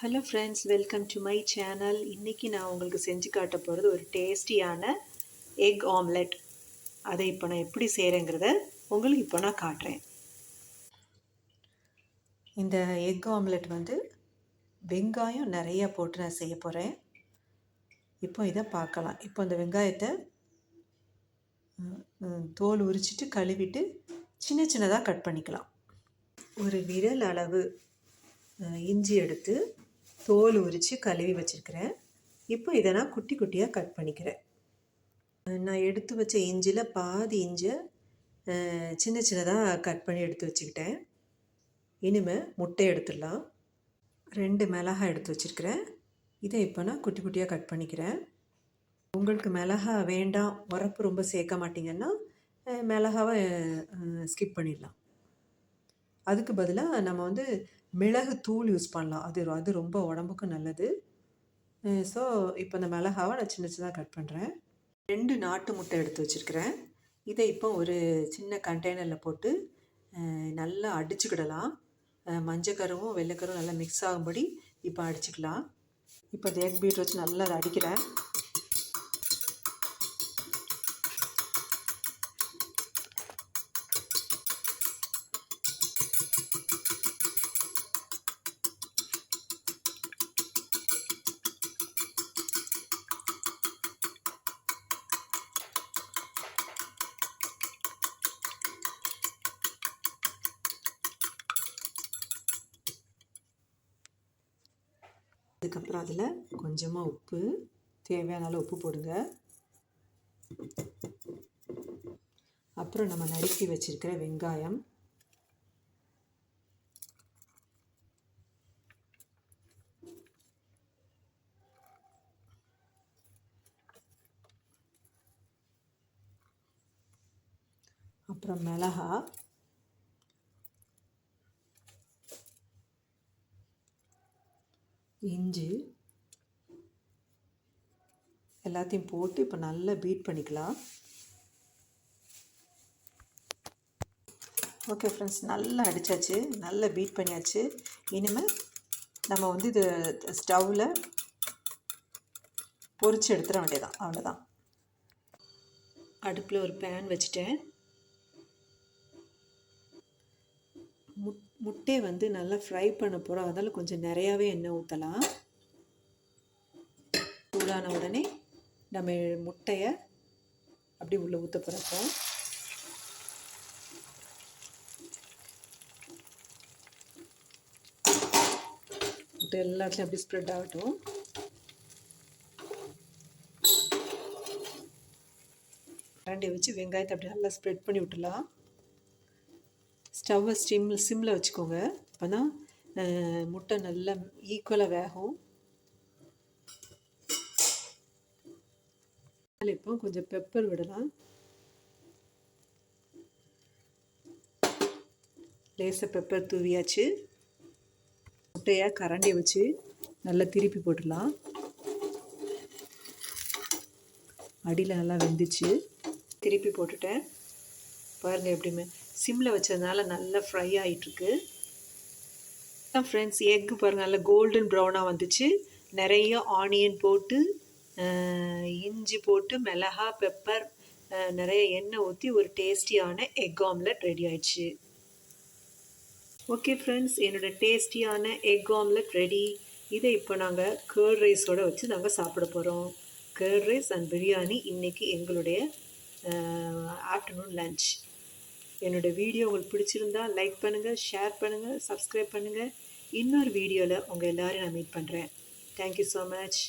Hello friends welcome to my channel இன்றைக்கி நான் உங்களுக்கு செஞ்சு காட்ட போகிறது ஒரு டேஸ்டியான எக் ஆம்லெட் அதை இப்போ நான் எப்படி செய்கிறேங்கிறத உங்களுக்கு இப்போ நான் காட்டுறேன். இந்த எக் ஆம்லெட் வந்து வெங்காயம் நிறையா போட்டு நான் செய்ய போகிறேன் இப்போ இதை பார்க்கலாம். இப்போ இந்த வெங்காயத்தை தோல் உரிச்சிட்டு கழுவிட்டு சின்ன சின்னதாக கட் பண்ணிக்கலாம். ஒரு விரல் அளவு இஞ்சி எடுத்து தோல் உரித்து கழுவி வச்சுருக்கிறேன். இப்போ இதை நான் குட்டி குட்டியாக கட் பண்ணிக்கிறேன். நான் எடுத்து வச்ச இஞ்சியில் பாதி இஞ்சை சின்ன சின்னதாக கட் பண்ணி எடுத்து வச்சுக்கிட்டேன். இனிமேல் முட்டை எடுத்துடலாம். ரெண்டு மிளகா எடுத்து வச்சுருக்கிறேன். இதை இப்போ நான் குட்டி குட்டியாக கட் பண்ணிக்கிறேன். உங்களுக்கு மிளகா வேண்டாம் உரப்பு ரொம்ப சேர்க்க மாட்டிங்கன்னா மிளகாவை ஸ்கிப் பண்ணிடலாம். அதுக்கு பதிலாக நம்ம வந்து மிளகு தூள் யூஸ் பண்ணலாம். அது அது ரொம்ப உடம்புக்கு நல்லது. ஸோ இப்போ இந்த மிளகாவை நான் சின்ன சின்னதாக கட் பண்ணுறேன் ரெண்டு நாட்டு முட்டை எடுத்து வச்சுருக்கிறேன். இதை இப்போ ஒரு சின்ன கண்டெய்னரில் போட்டு நல்லா அடிச்சுக்கிடலாம். மஞ்சக்கருவும் வெள்ளைக்கருவும் நல்லா மிக்ஸ் ஆகும்படி இப்போ அடிச்சுக்கலாம். இப்போ தேக் எக் பீட் வச்சு நல்லா அதை அடிக்கிறேன். அதுக்கப்புறம் அதில் கொஞ்சமாக உப்பு தேவையான அளவு உப்பு போடுங்க. அப்புறம் நம்ம நறுக்கி வச்சுருக்கிற வெங்காயம். அப்புறம் மிளகா. இஞ்சி எல்லாத்தையும் போட்டு இப்போ நல்லா பீட் பண்ணிக்கலாம். ஓகே ஃப்ரெண்ட்ஸ் நல்லா அடித்தாச்சு நல்லா பீட் பண்ணியாச்சு. இனிமேல் நம்ம வந்து இது ஸ்டவ்வில் பொறிச்சு எடுத்துட வேண்டியதான் அவ்வளோதான் அடுப்பில் ஒரு பேன் வச்சுட்டேன். முட் முட்டையை வந்து நல்லா ஃப்ரை பண்ண போகிறோம் அதனால் கொஞ்சம் நிறையாவே எண்ணெய் ஊற்றலாம் சூடான உடனே நம்ம முட்டையை அப்படி உள்ளே ஊற்ற போகிறப்போ முட்டை எல்லாத்துலேயும் அப்படி ஸ்ப்ரெட் ஆகட்டும். கரண்டியை வச்சு வெங்காயத்தை அப்படி நல்லா ஸ்ப்ரெட் பண்ணி விட்டுலாம் ஸ்டவ்வை ஸ்டிம் சிம்மில் வச்சுக்கோங்க. அப்போ தான் முட்டை நல்லா ஈக்குவலாக வேகும். இப்போ கொஞ்சம் பெப்பர் விடலாம். லேசாக பெப்பர் தூவியாச்சு. முட்டையாக கரண்டி வச்சு நல்லா திருப்பி போட்டுடலாம். அடியில் நல்லா வெந்துச்சு. திருப்பி போட்டுட்டேன். பாருங்கள் எப்படிமே சிம்மில் வச்சதுனால நல்லா ஃப்ரை ஆகிட்டுருக்கு ஃப்ரெண்ட்ஸ் எக்கு பாருங்கள் நல்லா கோல்டன் ப்ரௌனாக வந்துச்சு. நிறைய ஆனியன் போட்டு இஞ்சி போட்டு மிளகா பெப்பர் நிறைய எண்ணெய் ஊற்றி ஒரு டேஸ்டியான எக் ஆம்லெட் ரெடி ஆயிடுச்சு. ஓகே ஃப்ரெண்ட்ஸ் என்னோடய டேஸ்டியான எக் ஆம்லெட் ரெடி இதை இப்போ நாங்கள் கேர்ட் ரைஸோடு வச்சு நாங்கள் சாப்பிட போகிறோம் கேர்ட் ரைஸ் அண்ட் பிரியாணி இன்றைக்கி எங்களுடைய ஆஃப்டர்நூன் லன்ச் என்னோடய வீடியோ உங்களுக்கு பிடிச்சிருந்தா லைக் பண்ணுங்கள் ஷேர் பண்ணுங்கள் சப்ஸ்கிரைப் பண்ணுங்கள் இன்னொரு வீடியோவில் உங்கள் எல்லோரையும் நான் மீட் பண்ணுறேன் தேங்க்யூ ஸோ மச்